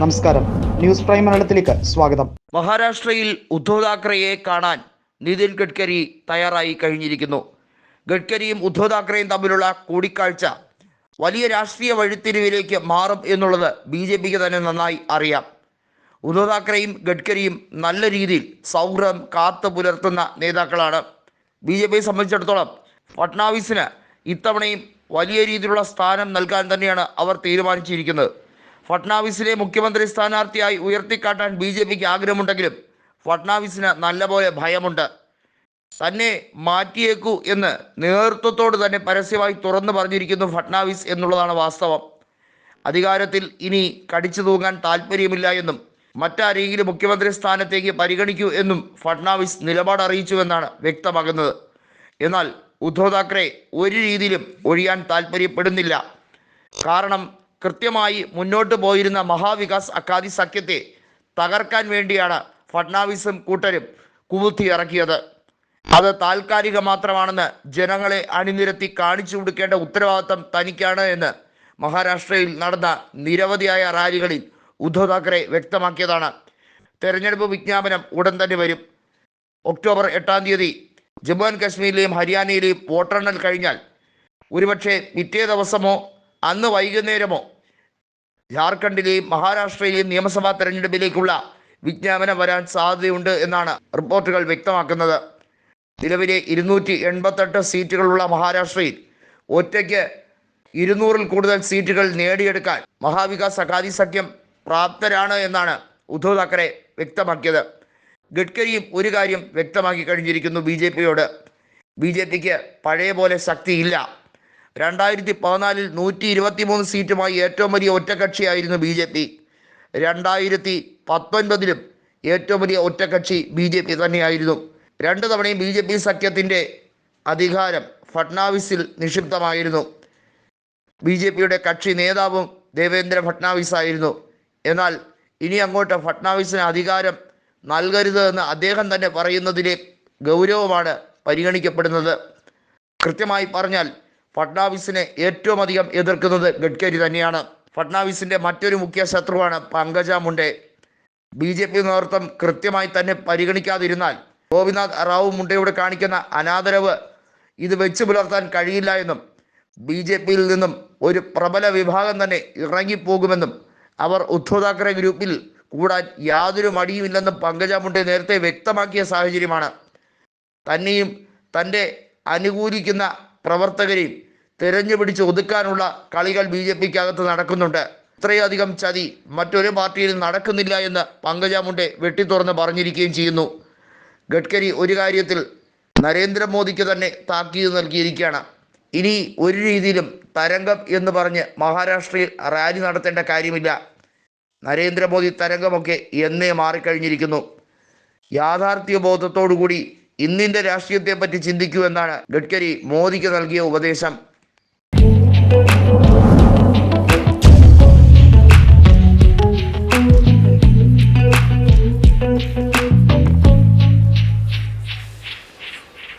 നമസ്കാരം. News prime മലയാളത്തിലേക്ക് സ്വാഗതം. മഹാരാഷ്ട്രയിൽ ഉദ്ധവ് താക്കറെയെ കാണാൻ നിതിൻ ഗഡ്കരി തയ്യാറായി കഴിഞ്ഞിരിക്കുന്നു. ഗഡ്കരിയും ഉദ്ധവ് താക്കറെയും തമ്മിലുള്ള കൂടിക്കാഴ്ച വലിയ രാഷ്ട്രീയ വഴിത്തിരിവിലേക്ക് മാറും എന്നുള്ളത് ബി ജെ പിക്ക് തന്നെ നന്നായി അറിയാം. ഉദ്ധവ് താക്കറെയും ഗഡ്കരിയും നല്ല രീതിയിൽ സൗഹൃദം കാത്തു പുലർത്തുന്ന നേതാക്കളാണ്. ബി ജെ പിയെ സംബന്ധിച്ചിടത്തോളം ഫട്നാവിസിന് ഇത്തവണയും വലിയ രീതിയിലുള്ള സ്ഥാനം നൽകാൻ തന്നെയാണ് അവർ തീരുമാനിച്ചിരിക്കുന്നത്. ഫട്നാവിസിനെ മുഖ്യമന്ത്രി സ്ഥാനാർത്ഥിയായി ഉയർത്തിക്കാട്ടാൻ ബി ജെ പിക്ക് ആഗ്രഹമുണ്ടെങ്കിലും ഫട്നാവിസിന് നല്ലപോലെ ഭയമുണ്ട്. തന്നെ മാറ്റിയേക്കൂ എന്ന് നേതൃത്വത്തോട് തന്നെ പരസ്യമായി തുറന്നു പറഞ്ഞിരിക്കുന്നു ഫട്നാവിസ് എന്നുള്ളതാണ് വാസ്തവം. അധികാരത്തിൽ ഇനി കടിച്ചു തൂങ്ങാൻ താല്പര്യമില്ല എന്നും മറ്റാരെങ്കിലും മുഖ്യമന്ത്രി സ്ഥാനത്തേക്ക് പരിഗണിക്കൂ എന്നും ഫട്നാവിസ് നിലപാട് അറിയിച്ചുവെന്നാണ് വ്യക്തമാകുന്നത്. എന്നാൽ ഉദ്ധവ് താക്കറെ ഒരു രീതിയിലും ഒഴിയാൻ താല്പര്യപ്പെടുന്നില്ല. കാരണം കൃത്യമായി മുന്നോട്ട് പോയിരുന്ന മഹാവികാസ് അക്കാദി സഖ്യത്തെ തകർക്കാൻ വേണ്ടിയാണ് ഫഡ്നാവിസും കൂട്ടരും കുവുത്തി ഇറക്കിയത്. അത് താൽക്കാലിക മാത്രമാണെന്ന് ജനങ്ങളെ അണിനിരത്തി കാണിച്ചു കൊടുക്കേണ്ട ഉത്തരവാദിത്തം തനിക്കാണ് എന്ന് മഹാരാഷ്ട്രയിൽ നടന്ന നിരവധിയായ റാലികളിൽ ഉദ്ധവ് താക്കറെ വ്യക്തമാക്കിയതാണ്. തെരഞ്ഞെടുപ്പ് വിജ്ഞാപനം ഉടൻ തന്നെ വരും. ഒക്ടോബർ എട്ടാം തീയതി ജമ്മു ആൻഡ് കാശ്മീരിലെയും ഹരിയാനയിലെയും വോട്ടെണ്ണൽ കഴിഞ്ഞാൽ ഒരുപക്ഷെ പിറ്റേ ദിവസമോ അന്ന് വൈകുന്നേരമോ? ജാർഖണ്ഡിലെയും മഹാരാഷ്ട്രയിലെയും നിയമസഭാ തെരഞ്ഞെടുപ്പിലേക്കുള്ള വിജ്ഞാപനം വരാൻ സാധ്യതയുണ്ട് എന്നാണ് റിപ്പോർട്ടുകൾ വ്യക്തമാക്കുന്നത്. നിലവിലെ ഇരുന്നൂറ്റി എൺപത്തെട്ട് സീറ്റുകളുള്ള മഹാരാഷ്ട്രയിൽ ഒറ്റയ്ക്ക് ഇരുന്നൂറിൽ കൂടുതൽ സീറ്റുകൾ നേടിയെടുക്കാൻ മഹാവികാസ് അഖാദി സഖ്യം പ്രാപ്തരാണ് എന്നാണ് ഉദ്ധവ് താക്കറെ വ്യക്തമാക്കിയത്. ഗഡ്കരിയും ഒരു കാര്യം വ്യക്തമാക്കി കഴിഞ്ഞിരിക്കുന്നു ബി ജെ പിയോട്. ബി ജെ പിക്ക് പഴയ പോലെ ശക്തിയില്ല. രണ്ടായിരത്തി പതിനാലിൽ നൂറ്റി ഇരുപത്തി മൂന്ന് സീറ്റുമായി ഏറ്റവും വലിയ ഒറ്റക്കക്ഷിയായിരുന്നു ബി ജെ പി. രണ്ടായിരത്തി പത്തൊൻപതിലും ഏറ്റവും വലിയ ഒറ്റക്കക്ഷി ബി ജെ പി തന്നെയായിരുന്നു. രണ്ടു തവണയും ബി ജെ പി സഖ്യത്തിന്റെ അധികാരം ഫട്നാവിസിൽ നിക്ഷിപ്തമായിരുന്നു. ബി ജെ പിയുടെ കക്ഷി നേതാവും ദേവേന്ദ്ര ഫട്നാവിസ് ആയിരുന്നു എന്നാൽ ഇനി അങ്ങോട്ട് ഫട്നാവിസിന് അധികാരം നൽകരുത് എന്ന് അദ്ദേഹം തന്നെ പറയുന്നതിലെ ഗൗരവമാണ് പരിഗണിക്കപ്പെടുന്നത്. കൃത്യമായി പറഞ്ഞാൽ ഫട്നാവിസിനെ ഏറ്റവും അധികം എതിർക്കുന്നത് ഗഡ്കരി തന്നെയാണ്. ഫഡ്നാവിസിന്റെ മറ്റൊരു മുഖ്യ ശത്രുവാണ് Pankaja Munde. B J P നേതൃത്വം കൃത്യമായി തന്നെ പരിഗണിക്കാതിരുന്നാൽ ഗോപിനാഥ് റാവു മുണ്ടയോട് കാണിക്കുന്ന അനാദരവ് ഇത് വെച്ചു പുലർത്താൻ കഴിയില്ല എന്നും ബി ജെ പിയിൽ നിന്നും ഒരു പ്രബല വിഭാഗം തന്നെ ഇറങ്ങിപ്പോകുമെന്നും അവർ ഉദ്ധവ് താക്കറെ ഗ്രൂപ്പിൽ കൂടാൻ യാതൊരു മടിയുമില്ലെന്നും പങ്കജ മുണ്ടെ നേരത്തെ വ്യക്തമാക്കിയ സാഹചര്യമാണ്. തന്നെയും തന്റെ അനുകൂലിക്കുന്ന പ്രവർത്തകരെയും തിരഞ്ഞു പിടിച്ച് ഒതുക്കാനുള്ള കളികൾ ബി ജെ പിക്കകത്ത് നടക്കുന്നുണ്ട്. ഇത്രയധികം ചതി മറ്റൊരു പാർട്ടിയിൽ നടക്കുന്നില്ല എന്ന് പങ്കജ മുണ്ടെ വെട്ടിത്തുറന്ന് പറഞ്ഞിരിക്കുകയും ചെയ്യുന്നു. ഗഡ്കരി ഒരു കാര്യത്തിൽ നരേന്ദ്രമോദിക്ക് തന്നെ താക്കീത് നൽകിയിരിക്കുകയാണ്. ഇനി ഒരു രീതിയിലും തരംഗം എന്ന് പറഞ്ഞ് മഹാരാഷ്ട്രയിൽ റാലി നടത്തേണ്ട കാര്യമില്ല. നരേന്ദ്രമോദി തരംഗമൊക്കെ എന്നേ മാറിക്കഴിഞ്ഞിരിക്കുന്നു. യാഥാർത്ഥ്യ ബോധത്തോടുകൂടി ഇന്നിന്റെ രാഷ്ട്രീയത്തെപ്പറ്റി ചിന്തിക്കൂ എന്നാണ് ഗഡ്കരി മോദിക്ക് നൽകിയ ഉപദേശം.